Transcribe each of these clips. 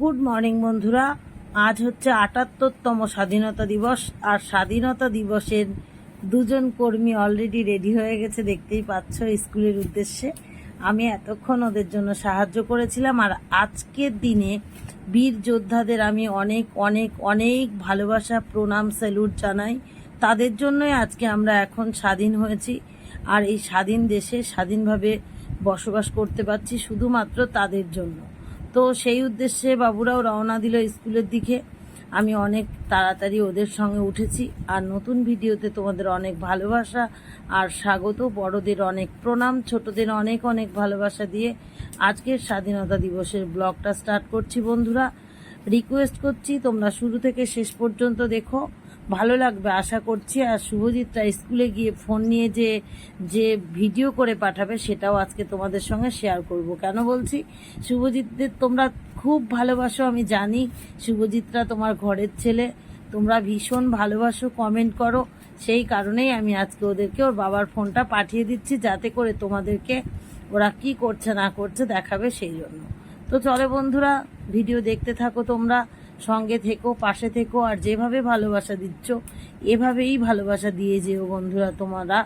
Good morning বন্ধুরা। আজ হচ্ছে আটাত্তরতম স্বাধীনতা দিবস, আর স্বাধীনতা দিবসের দুজন কর্মী অলরেডি রেডি হয়ে গেছে, দেখতেই পাচ্ছ স্কুলের উদ্দেশ্যে। আমি এতক্ষণ ওদের জন্য সাহায্য করেছিলাম, আর আজকের দিনে বীর যোদ্ধাদের আমি অনেক অনেক অনেক ভালোবাসা, প্রণাম স্যালুট জানাই। তাদের জন্যই আজকে আমরা এখন স্বাধীন হয়েছি, আর এই স্বাধীন দেশে স্বাধীনভাবে বসবাস করতে পারছি শুধুমাত্র তাদের জন্য। তো সেই উদ্দেশ্যে বাবুরাও রওনা দিল স্কুলের দিকে। আমি অনেক তাড়াতাড়ি ওদের সঙ্গে উঠেছি। আর নতুন ভিডিওতে তোমাদের অনেক ভালোবাসা আর স্বাগত। বড়দের অনেক প্রণাম, ছোটদের অনেক অনেক ভালোবাসা দিয়ে আজকের স্বাধীনতা দিবসের ব্লগটা স্টার্ট করছি বন্ধুরা। রিকোয়েস্ট করছি, তোমরা শুরু থেকে শেষ পর্যন্ত দেখো। ভালো লাগবে, আশা করছি। আর শুভজিৎরা স্কুলে গিয়ে ফোন নিয়ে যে যে ভিডিও করে পাঠাবে, সেটাও আজকে তোমাদের সঙ্গে শেয়ার করব। কেন বলছি? শুভজিৎদের তোমরা খুব ভালোবাসো, আমি জানি। শুভজিৎরা তোমার ঘরের ছেলে। তোমরা ভীষণ ভালোবাসো কমেন্ট করো। সেই কারণেই আমি আজকে ওদেরকে, ওর বাবার ফোনটা পাঠিয়ে দিচ্ছি, যাতে করে তোমাদেরকে ওরা কি করছে, না করছে দেখাবে সেই জন্য। তো চলে বন্ধুরা ভিডিও দেখতে থাকো তোমরা। সঙ্গে থেকো, পাশে থেকো, আর যেভাবে ভালোবাসা দিচ্ছ, এভাবেই ভালোবাসা দিয়ে যেও বন্ধুরা তোমরা।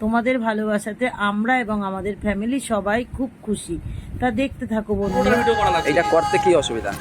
তোমাদের ভালোবাসাতে আমরা এবং আমাদের ফ্যামিলি সবাই খুব খুশি। তা দেখতে থাকো বন্ধুরা। এটা করতে কি অসুবিধা?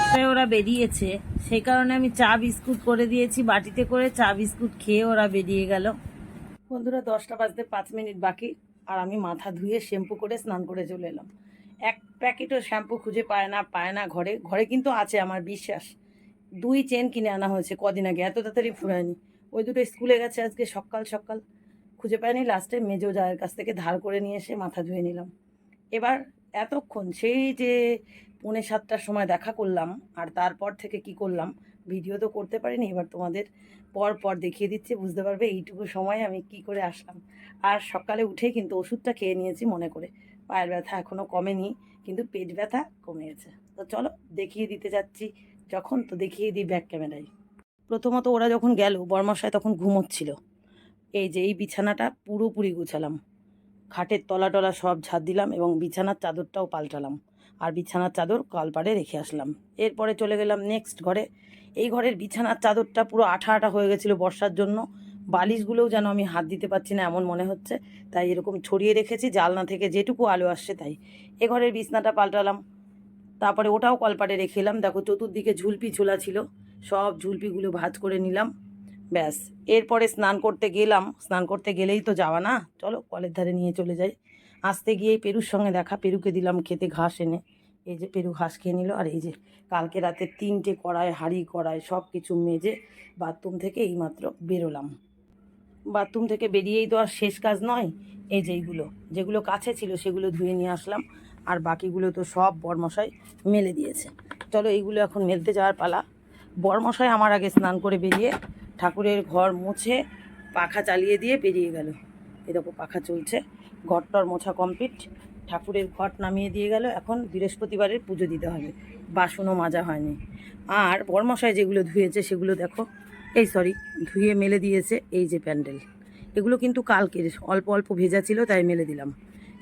সাতটায় ওরা বেরিয়েছে। সেই কারণে আমি চা বিস্কুট করে দিয়েছি, বাটিতে করে চা বিস্কুট খেয়ে ওরা বেরিয়ে গেল। বন্ধুরা, দশটা বাজতে পাঁচ মিনিট বাকি, আর আমি মাথা ধুয়ে শ্যাম্পু করে স্নান করে চলে এলাম। এক প্যাকেটও শ্যাম্পু খুঁজে পায় না পায় না ঘরে। ঘরে কিন্তু আছে আমার বিশ্বাস। দুই চেন কিনে আনা হয়েছে কদিন আগে, এত তাড়াতাড়ি ফুরায়নি। ওই দুটো স্কুলে গেছে আজকে, সকাল সকাল। খুঁজে পায়নি লাস্টে মেজো জায়ের কাছ থেকে ধার করে নিয়ে এসে মাথা ধুয়ে নিলাম। এবার এতক্ষণ সেই যে পৌনে সাতটার সময় দেখা করলাম, আর তারপর থেকে কি করলাম ভিডিও তো করতে পারিনি, এবার তোমাদের পর পর দেখিয়ে দিচ্ছে, বুঝতে পারবে এইটুকু সময় আমি কি করে আসলাম। আর সকালে উঠে কিন্তু ওষুধটা খেয়ে নিয়েছি মনে করে, পায়ের ব্যথা এখনও কমেনি, কিন্তু পেট ব্যথা কমে গেছে তো চলো দেখিয়ে দিতে যাচ্ছি, যখন তো দেখিয়ে দিই ব্যাক ক্যামেরায় প্রথমত ওরা যখন গেল বর্মশায় তখন ঘুমোচ্ছিল। এই যে এই বিছানাটা পুরোপুরি গুছালাম। খাটের তলা টলা সব ঝাড় দিলাম এবং বিছানার চাদরটাও পাল্টালাম। আর বিছানার চাদর কলপাড়ে রেখে আসলাম। এরপরে চলে গেলাম নেক্সট ঘরে। এই ঘরের বিছানার চাদরটা পুরো আঠা আঠা হয়ে গেছিল বর্ষার জন্য। বালিশগুলোও যেন আমি হাত দিতে পারছি না এমন মনে হচ্ছে। তাই এরকম ছড়িয়ে রেখেছি, জালনা থেকে যেটুকু আলো আসছে তাই। এ ঘরের বিছনাটা পাল্টালাম। তারপরে ওটাও কলপাটে রেখে এলাম। দেখো চতুর্দিকে ঝুলপি ঝোলা ছিল। সব ঝুলপিগুলো ভাজ করে নিলাম। ব্যাস। এরপরে স্নান করতে গেলাম। স্নান করতে গেলেই তো যাওয়া না। চলো কলের ধারে নিয়ে চলে যাই। আসতে গিয়ে পেরুর সঙ্গে দেখা, পেরুকে দিলাম খেতে ঘাস এনে। এই যে পেরু ঘাস খেয়ে নিল, আর এই যে কালকে রাতে তিনটে কড়াই, হাঁড়ি কড়াই সব কিছু মেজে বাথরুম থেকে এইমাত্র বেরোলাম। বাথরুম থেকে বেরিয়েই তো আর শেষ কাজ নয়, এই যে এইগুলো, যেগুলো কাছে ছিল সেগুলো ধুয়ে নিয়ে আসলাম। আর বাকিগুলো তো সব বরমশাই মেলে দিয়েছে। চলো এইগুলো এখন মেলতে যাওয়ার পালা। বরমশাই আমার আগে স্নান করে বেরিয়ে ঠাকুরের ঘর মুছে পাখা চালিয়ে দিয়ে বেরিয়ে গেল। এরকম পাখা চলছে। ঘরটর মোছা কমপ্লিট ঠাকুরের ঘট নামিয়ে দিয়ে গেল। এখন বৃহস্পতিবারের পুজো দিতে হবে। বাসনও মাজা হয়নি। আর বরমশাই যেগুলো ধুয়েছে সেগুলো দেখো। এই সরি ধুয়ে মেলে দিয়েছে এই যে প্যান্ডেল। এগুলো কিন্তু কালকের, অল্প অল্প ভেজা ছিল তাই মেলে দিলাম।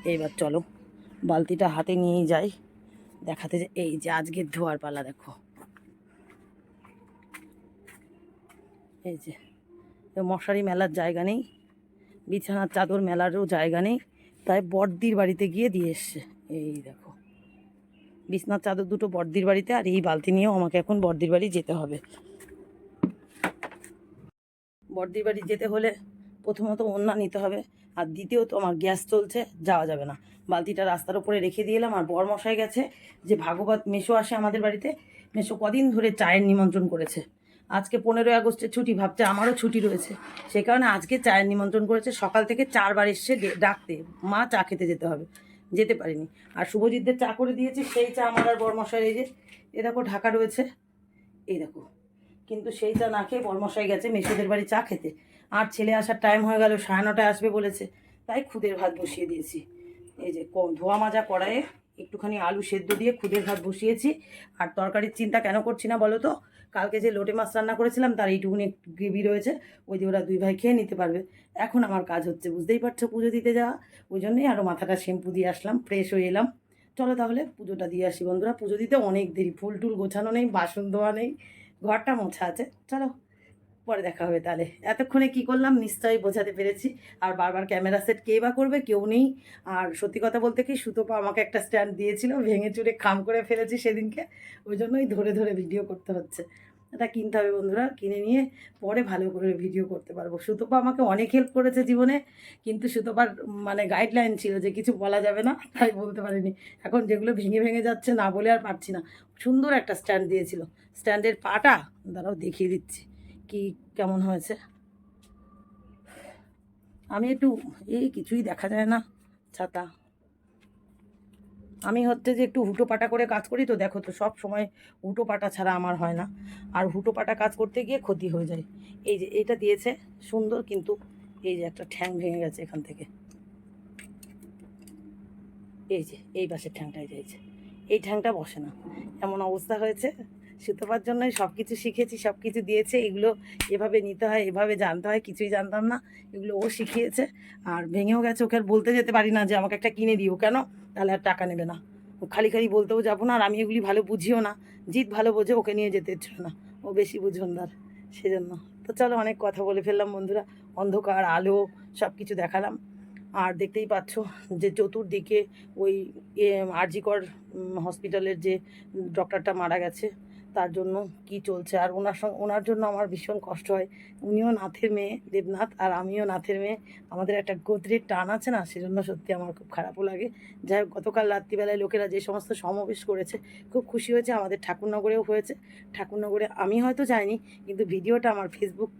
এইবার চলো, বালতিটা হাতে নিয়েই যাই। দেখাতে যে, এই যে আজকের ধোয়ার পালা দেখো। এই যে মশারি মেলার জায়গা নেই। বিছানার চাদর মেলারও জায়গা নেই। তাই বড়দির বাড়িতে গিয়ে দিয়ে এসছে। এই দেখো। বিছনার চাদর দুটো বড়দির বাড়িতে আর এই বালতি নিয়েও আমাকে এখন বড়দির বাড়ি যেতে হবে। বড়দির বাড়ি যেতে হলে প্রথমত ওন্না নিতে হবে আর দ্বিতীয়ত আমার গ্যাস চলছে, যাওয়া যাবে না। বালতিটা রাস্তার উপরে রেখে দিয়ে এলাম আর বরমশাই গেছে যে, ভাগবত মেশো আসে আমাদের বাড়িতে। মেশো কদিন ধরে চায়ের নিমন্ত্রণ করেছে। আজকে পনেরোই আগস্টের ছুটি, ভাবছে আমারও ছুটি রয়েছে। সেই কারণে আজকে চায়ের নিমন্ত্রণ করেছে। সকাল থেকে চারবার এসছে ডে- ডাকতে। মা চা খেতে যেতে হবে। যেতে পারিনি। আর শুভজিৎদের চা করে দিয়েছি, সেই চা আমার আর বরমশাই এই যে, এ দেখো ঢাকা রয়েছে। এই দেখো। কিন্তু সেই চা না খেয়ে বরমশাই গেছে মেসোদের বাড়ি চা খেতে। আর ছেলে আসার টাইম হয়ে গেল, সাড়ে নটায় আসবে বলেছে। তাই খুদের ভাত বসিয়ে দিয়েছি। এই যে ধোয়া মাজা কড়াইয়ে একটুখানি আলু সেদ্ধ দিয়ে খুদের ভাত বসিয়েছি। আর তরকারির চিন্তা কেন করছি না বলো তো? কালকে যে লোটে মাছ রান্না করেছিলাম, তার এইটুকুনি গ্রেভি রয়েছে, ওই যে ওরা দুই ভাই খেয়ে নিতে পারবে। এখন আমার কাজ হচ্ছে, বুঝতেই পারছ পুজো দিতে যাওয়া, ওই জন্যই আরও মাথাটা শ্যাম্পু দিয়ে আসলাম ফ্রেশ হয়ে এলাম। চলো তাহলে পুজোটা দিয়ে আসি বন্ধুরা, পুজো দিতে অনেক দেরি, ফুল টুল গোছানো নেই, বাসন ধোয়া নেই, ঘরটা মোছা আছে, চলো। পরে দেখা হবে তাহলে। এতক্ষণে কি করলাম? নিশ্চয়ই বোঝাতে পেরেছি। আর বারবার ক্যামেরা সেট কে বা করবে, কেউ নেই। আর সত্যি কথা বলতে কি সুতোপা আমাকে একটা স্ট্যান্ড দিয়েছিল, ভেঙে চুরে খাম করে ফেলেছি সেদিনকে। ওই জন্যই ধরে ধরে ভিডিও করতে হচ্ছে। এটা কিনতে হবে বন্ধুরা, কিনে নিয়ে পরে ভালো করে ভিডিও করতে পারব। সুতোপা আমাকে অনেক হেল্প করেছে জীবনে, কিন্তু সুতোপার মানে গাইডলাইন ছিল যে কিছু বলা যাবে না, তাই বলতে পারিনি। এখন যেগুলো ভেঙে ভেঙে যাচ্ছে না বলে আর পারছি না। সুন্দর একটা স্ট্যান্ড দিয়েছিল। স্ট্যান্ডের পাটা, দাঁড়াও দেখিয়ে দিচ্ছি। কি কেমন হয়েছে? আমি একটু এই কিছুই দেখা যায় না, ছাতা। আমি হচ্ছে যে একটু হুটো পাটা করে কাজ করি তো, দেখো তো সব সময় হুটো পাটা ছাড়া আমার হয় না। আর হুটো পাটা কাজ করতে গিয়ে ক্ষতি হয়ে যায়। এই যে এটা দিয়েছে, সুন্দর কিন্তু এই যে একটা ঠ্যাং ভেঙে গেছে এখান থেকে। এই যে, এই পাশের ঠ্যাংটাই যাইছে। এই ঠ্যাংটা বসে না। এমন অবস্থা হয়েছে সুতোপার জন্যই সব কিছু শিখেছি সব কিছু দিয়েছে, এগুলো এভাবে নিতে হয়, এভাবে জানতে হয়, কিছুই জানতাম না, এগুলো ও শিখিয়েছে। আর ভেঙেও গেছে, ওকে আর বলতে যেতে পারি না যে আমাকে একটা কিনে দিও কেন? তাহলে আর টাকা নেবে না। ও খালি খালি বলতেও যাব না, আর আমি এগুলি ভালো বুঝিও না। জিত ভালো বোঝে, ওকে নিয়ে যেতে ইচ্ছিল না। ও বেশি বুঝনদার, সেজন্য। তো চলো অনেক কথা বলে ফেললাম বন্ধুরা। অন্ধকার, আলো সব কিছু দেখালাম। আর দেখতেই পাচ্ছ যে চতুর্দিকে ওই আরজিকর হসপিটালের যে ডক্টরটা মারা গেছে, তার জন্য কি চলছে? আর ওনার সঙ্গে ওনার জন্য আমার ভীষণ কষ্ট হয়। উনিও নাথের মেয়ে, দেবনাথ, আর আমিও নাথের মেয়ে। আমাদের একটা গোত্রের টান আছে না, সেজন্য সত্যি আমার খুব খারাপও লাগে। যাই হোক, গতকাল রাত্রিবেলায় লোকেরা যে সমস্ত সমাবেশ করেছে, খুব খুশি হয়েছে। আমাদের ঠাকুরনগরেও হয়েছে। ঠাকুরনগরে আমি হয়তো যাইনি, কিন্তু ভিডিওটা আমার ফেসবুক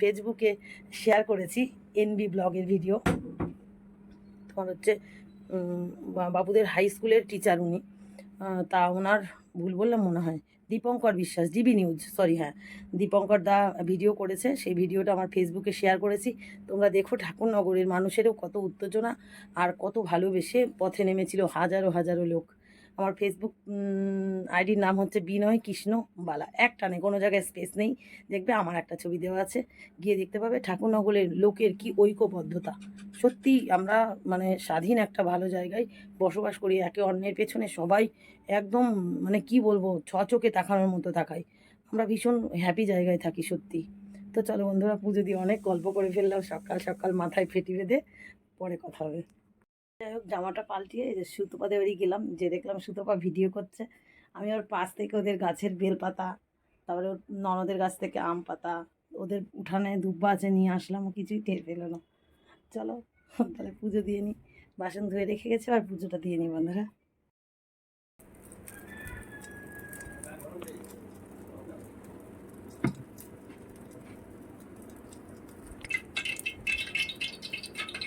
ফেসবুকে শেয়ার করেছি এনবি ব্লগের ভিডিও তোমার হচ্ছে বাবুদের হাই স্কুলের টিচার উনি। তা ওনার ভুল বললাম মনে হয়। দীপঙ্কর বিশ্বাস ডিবি নিউজ সরি হ্যাঁ। দীপঙ্কর দা ভিডিও করেছে, সেই ভিডিওটা আমার ফেসবুকে শেয়ার করেছি। তোমরা দেখো ঠাকুরনগরের মানুষেরও কত উত্তেজনা আর কত ভালোবেসে পথে নেমেছিল হাজারো হাজারো লোক। আমার ফেসবুক আইডির নাম হচ্ছে বিনয় কৃষ্ণ বালা। একটা নেই, কোনো জায়গায় স্পেস নেই। দেখবে আমার একটা ছবি দেওয়া আছে। গিয়ে দেখতে পাবে ঠাকুরনগরের লোকের কি ঐক্যবদ্ধতা। সত্যি আমরা মানে স্বাধীন একটা ভালো জায়গায় বসবাস করি, একে অন্যের পেছনে সবাই একদম মানে কি বলব, ছ চোখে তাকানোর মতো তাকাই। আমরা ভীষণ হ্যাপি জায়গায় থাকি সত্যি। তো চলো বন্ধুরা, পুজো দিয়ে অনেক গল্প করে ফেললাম। সকাল সকাল মাথায় ফেটি বেঁধে পরে কথা হবে। যাই হোক, জামাটা পাল্টিয়ে এই যে সুতোপাদের বাড়ি গেলাম, যে দেখলাম সুতোপা ভিডিও করছে। আমি ওর পাশ থেকে ওদের গাছের বেলপাতা, তারপরে ওর ননদের গাছ থেকে আম পাতা, ওদের উঠানে দুব্বা আছে নিয়ে আসলাম কিছুই টের পেল না। চলো, তাহলে পুজো দিয়ে নিই বাসন ধুয়ে রেখে গেছে আর পুজোটা দিয়ে নিই বন্ধুরা।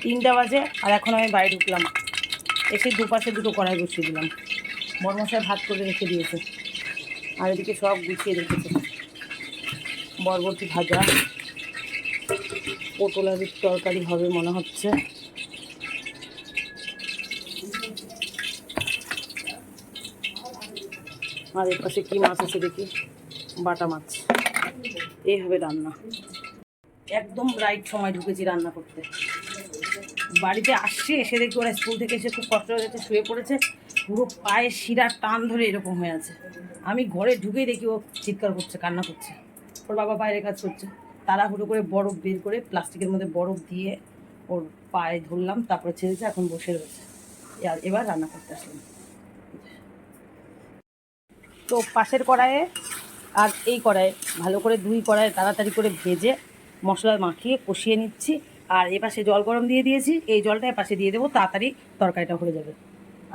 তিনটা বাজে আর এখন আমি বাইরে ঢুকলাম। এসে দুপাশে দুটো কড়াই বসিয়ে দিলাম। বরমশাই ভাত করে রেখে দিয়েছে। আর এদিকে সব গুছিয়ে রেখেছে। বরবটি ভাজা। পটল আলুর তরকারি হবে মনে হচ্ছে। আর এর পাশে কী মাছ আছে দেখি? বাটা মাছ। এই হবে রান্না। একদম রাইট সময় ঢুকেছি রান্না করতে। বাড়িতে আসছে, এসে দেখি ওরা স্কুল থেকে এসে খুব কষ্ট হয়ে শুয়ে পড়েছে। পুরো পায়ে শিরার টান ধরে এরকম হয়ে আছে। আমি ঘরে ঢুকে দেখি ও চিৎকার করছে, কান্না করছে। ওর বাবা বাইরে কাজ করছে। তাড়াহুড়ো করে বরফ বের করে প্লাস্টিকের মধ্যে বরফ দিয়ে ওর পায়ে ধরলাম, তারপরে ছেড়েছে, এখন বসে রয়েছে। এবার রান্না করতে আসলাম। তো পাশের কড়াইয়ে আর এই কড়াইয়ে, ভালো করে দুই কড়াইয়ে তাড়াতাড়ি করে ভেজে মশলা মাখিয়ে কষিয়ে নিচ্ছি। আর এ পাশে জল গরম দিয়ে দিয়েছি। এই জলটা এ পাশে দিয়ে দেবো, তাড়াতাড়ি তরকারিটা হয়ে যাবে।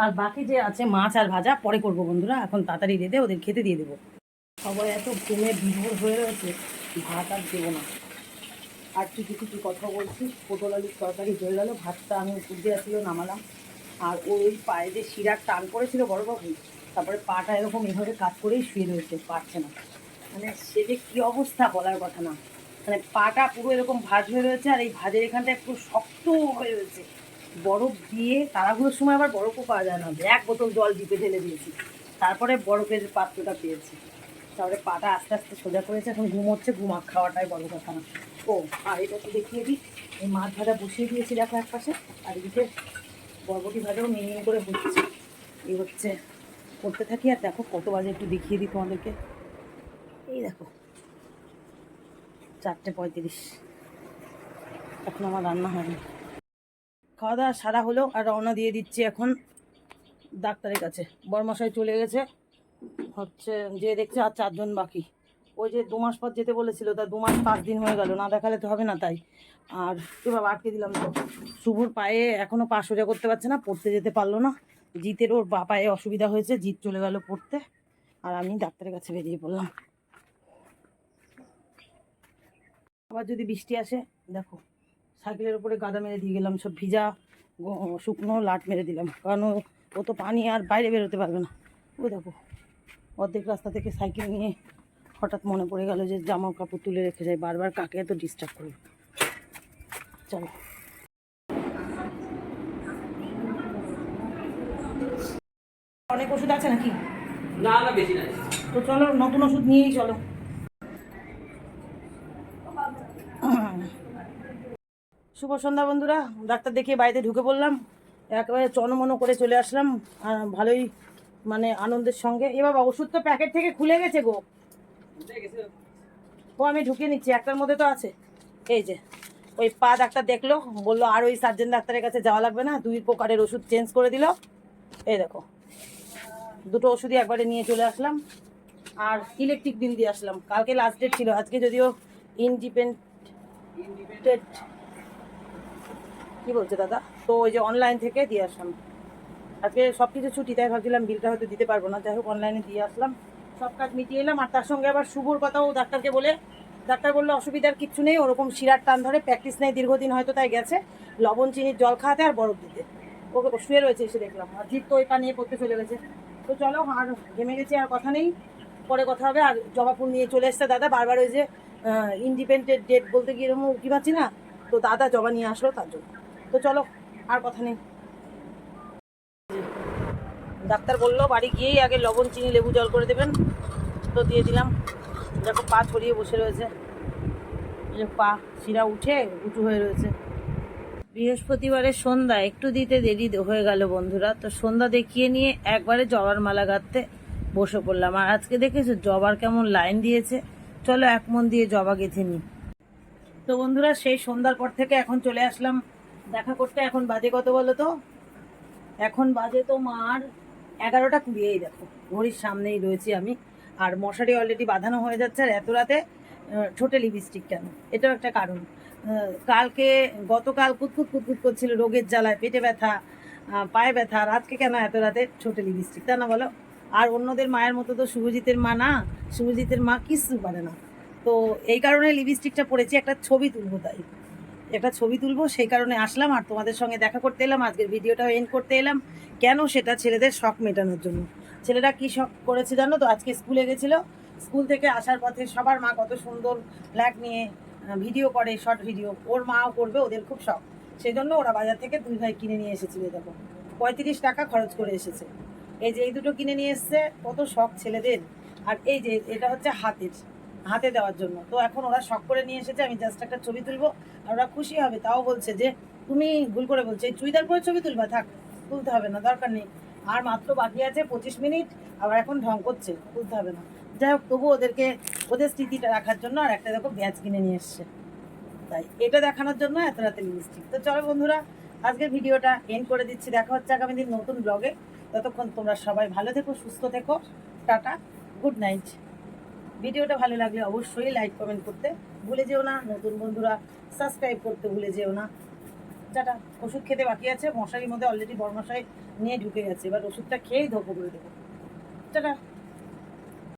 আর বাকি যে আছে মাছ আর ভাজা, পরে করব বন্ধুরা। এখন তাড়াতাড়ি রেঁধে ওদের খেতে দিয়ে দেবো। সবাই এত ঘুমে বিভোর হয়ে রয়েছে, ভাত আর দেবো না। আর কিছু কিছু কথা বলছি? পটল আলুর তরকারি হয়ে গেল, ভাতটা আমি দিয়ে আসলে নামালাম। আর ওই পায়ে যে শিরার টান করেছিল পড়েছিল বড়বাবু, তারপরে পাটা এরকম এভাবে কাজ করেই শুয়ে রয়েছে, পারছে না। মানে সে যে কী অবস্থা বলার কথা না। মানে পাটা পুরো এরকম ভাজ হয়ে রয়েছে আর এই ভাজের এখানটা একটু শক্ত হয়ে রয়েছে। বরফ দিয়ে তারাগুলোর সময় আবার বরফও পাওয়া যায় না। এক বোতল জল ডিপে ঢেলে দিয়েছি। তারপরে বরফের পাত্রটা পেয়েছি। তারপরে পাটা আস্তে আস্তে সোজা করেছে। এখন ঘুমোচ্ছে ঘুমাক খাওয়াটাই বড় কথা না। ও, আর এটা তো দেখিয়ে দিই। এই মাছ ভাজা বসিয়ে দিয়েছি দেখো এক পাশে আর এদিকে বরবটি ভাজাও মিনিমিনি করে হচ্ছে। এই হচ্ছে, করতে থাকি। আর দেখো কত বাজে একটু দেখিয়ে দিই তোমাদেরকে। এই দেখো। চারটে পঁয়ত্রিশ। এখন আমার রান্না হয়নি। খাওয়া দাওয়া সারা হলো আর রওনা দিয়ে দিচ্ছি এখন ডাক্তারের কাছে। বরমশাই চলে গেছে। হচ্ছে যে দেখছে আর চারজন বাকি। ওই যে দু মাস পর যেতে বলেছিল, তা দু মাস পাঁচ দিন হয়ে গেল, না দেখালে তো হবে না তাই। আর এবার আটকে দিলাম তো। শুভর পায়ে এখনও পা সোজা করতে পারছে না, পড়তে যেতে পারল না। জিতের ওর বা পায়ে অসুবিধা হয়েছে, জিত চলে গেল পড়তে। আর আমি ডাক্তারের কাছে বেরিয়ে পড়লাম। আবার যদি বৃষ্টি আসে দেখো সাইকেলের উপরে গাদা মেরে দিয়ে গেলাম সব ভিজা শুকনো লাট মেরে দিলাম। কারণ ও- তো পানি আর বাইরে বেরোতে পারবে না। ও দেখো অর্ধেক রাস্তা থেকে সাইকেল নিয়ে হঠাৎ মনে পড়ে গেল যে জামা কাপড় তুলে রেখে যায় বারবার কাকে এত ডিস্টার্ব করবে চলো। অনেক ওষুধ আছে নাকি? না না বেশি নাই। তো চলো নতুন ওষুধ নিয়েই চলো। শুভ সন্ধ্যা বন্ধুরা, ডাক্তার দেখিয়ে বাড়িতে ঢুকে পড়লাম। একেবারে চনমনো করে চলে আসলাম, আর ভালোই মানে আনন্দের সঙ্গে। এ বাবা, ওষুধ তো প্যাকেট থেকে খুলে গেছে গো। ও, আমি ঢুকিয়ে নিচ্ছি, একটার মধ্যে তো আছে। এই যে, ওই পা ডাক্তার দেখল, বলল, আর ওই সার্জেন ডাক্তারের কাছে যাওয়া লাগবে না, দুই প্রকারের ওষুধ চেঞ্জ করে দিল। এই দেখো, দুটো ওষুধই একবারে নিয়ে চলে আসলাম। আর ইলেকট্রিক বিল দিয়ে আসলাম। কালকে লাস্ট ডেট ছিল, আজকে যদিও ইনডিপেন্ডেন্ট কি বলছে দাদা? তো ওই যে অনলাইন থেকে দিয়ে আসলাম। আজকে সব কিছু ছুটি, তাই ভাবছিলাম বিলটা হয়তো দিতে পারব না। যাই হোক অনলাইনে দিয়ে আসলাম। সব কাজ মিটিয়ে এলাম। আর তার সঙ্গে আবার শুভর কথাও ডাক্তারকে বলে ডাক্তার বলল, অসুবিধার কিচ্ছু নেই। ওরকম শিরার টান ধরে প্র্যাকটিস নেই। দীর্ঘদিন হয়তো তাই গেছে। লবণ, চিনির জল খাওয়াতে আর বরফ দিতে। ওকে শুয়ে রয়েছে, এসে দেখলাম। আর জিত তো ওই নিয়ে পড়তে চলে গেছে। তো চলো, আর ঘেমে গেছি, আর কথা নেই। পরে কথা হবে। আর জবা ফুল নিয়ে চলে এসছে দাদা। বারবার ওই যে ইন্ডিপেন্ডেন্ট ডেট বলতে গিয়ে এরকম উকি পাচ্ছি না? তো দাদা জবা নিয়ে আসলো তার জন্য। তো চলো, আর কথা নেই। ডাক্তার বলল, বাড়ি গিয়েই আগে লবণ, চিনি, লেবু, জল করে দেবেন। তো দিয়ে দিলাম। দেখো, পা ছড়িয়ে বসে রয়েছে। পা, শিরা উঠে উঁচু হয়ে রয়েছে। বৃহস্পতিবারের সন্ধ্যা, একটু দিতে দেরি হয়ে গেল বন্ধুরা। তো সন্ধ্যা দেখিয়ে নিয়ে একবারে জবার মালা গাঁথতে বসে পড়লাম। আর আজকে দেখেছ, জবার কেমন লাইন দিয়েছে। চলো এক মন দিয়ে জবা গেঁথে নিই তো বন্ধুরা, সেই সন্ধ্যার পর থেকে এখন চলে আসলাম দেখা করতে। এখন বাজে কত বলো তো? এখন বাজে তো মার এগারোটা কুড়িয়েই দেখো, ঘড়ির সামনেই রয়েছি আমি। আর মশারি অলরেডি বাঁধানো হয়ে যাচ্ছে। আর এত রাতে ঠোঁটে লিপস্টিক কেন? এটাও একটা কারণ। কালকে, গতকাল কুতকুত কুতকুত করছিল রোগের জ্বালায় পেটে ব্যথা পায়ে ব্যথা। আর আজকে কেন এত রাতে ঠোঁটে লিপস্টিক তা না বলো? আর অন্যদের মায়ের মতো তো শুভজিতের মা না, শুভজিতের মা কিচ্ছু পারে না। তো এই কারণে লিপস্টিকটা পরেছি, একটা ছবি তুলবো তাই। একটা ছবি তুলবো, সেই কারণে আসলাম আর তোমাদের সঙ্গে দেখা করতে এলাম, আজকের ভিডিওটাও এন্ড করতে এলাম। কেন সেটা ছেলেদের শখ মেটানোর জন্য? ছেলেরা কি শখ করেছে জানো তো? আজকে স্কুলে গেছিল। স্কুল থেকে আসার পথে সবার মা কত সুন্দর ফ্ল্যাগ নিয়ে ভিডিও করে শর্ট ভিডিও ওর মাও করবে, ওদের খুব শখ। সেই জন্য ওরা বাজার থেকে দুই ভাই কিনে নিয়ে এসেছিল, দেখো। পঁয়ত্রিশ টাকা খরচ করে এসেছে। এই যে এই দুটো কিনে নিয়ে এসছে, কত শখ ছেলেদের। আর এই যে এটা হচ্ছে হাতের, হাতে দেওয়ার জন্য। তো এখন ওরা শখ করে নিয়ে এসেছে, আমি জাস্ট একটা ছবি তুলবো। আর ওরা খুশি হবে, তাও বলছে যে, তুমি ভুল করে বলছো, এই চুড়িদার পরে ছবি তুলবা? থাক, তুলতে হবে না, দরকার নেই। আর মাত্র বাকি আছে পঁচিশ মিনিট, আবার এখন ঢং করছে, তুলতে হবে না। যাই হোক তবু ওদেরকে, ওদের স্মৃতিটা রাখার জন্য আর একটা দেখো ব্যাচ কিনে নিয়ে এসছে। তাই, এটা দেখানোর জন্য এত রাতে লিপস্টিক তো চলো বন্ধুরা, আজকের ভিডিওটা এন্ড করে দিচ্ছি। দেখা হচ্ছে আগামী দিন নতুন ব্লগে ততক্ষণ তোমরা সবাই ভালো থেকো, সুস্থ থেকো। টাটা, গুড নাইট। ভিডিওটা ভালো লাগলে অবশ্যই লাইক, কমেন্ট করতে ভুলে যেও না। নতুন বন্ধুরা সাবস্ক্রাইব করতে ভুলে যেও না। টাটা। ওষুধ খেতে বাকি আছে। মশারির মধ্যে অলরেডি বড় মশাই নিয়ে ঢুকে গেছে। এবার ওষুধটা খেয়েই ধোকো করে দেবো। টাটা।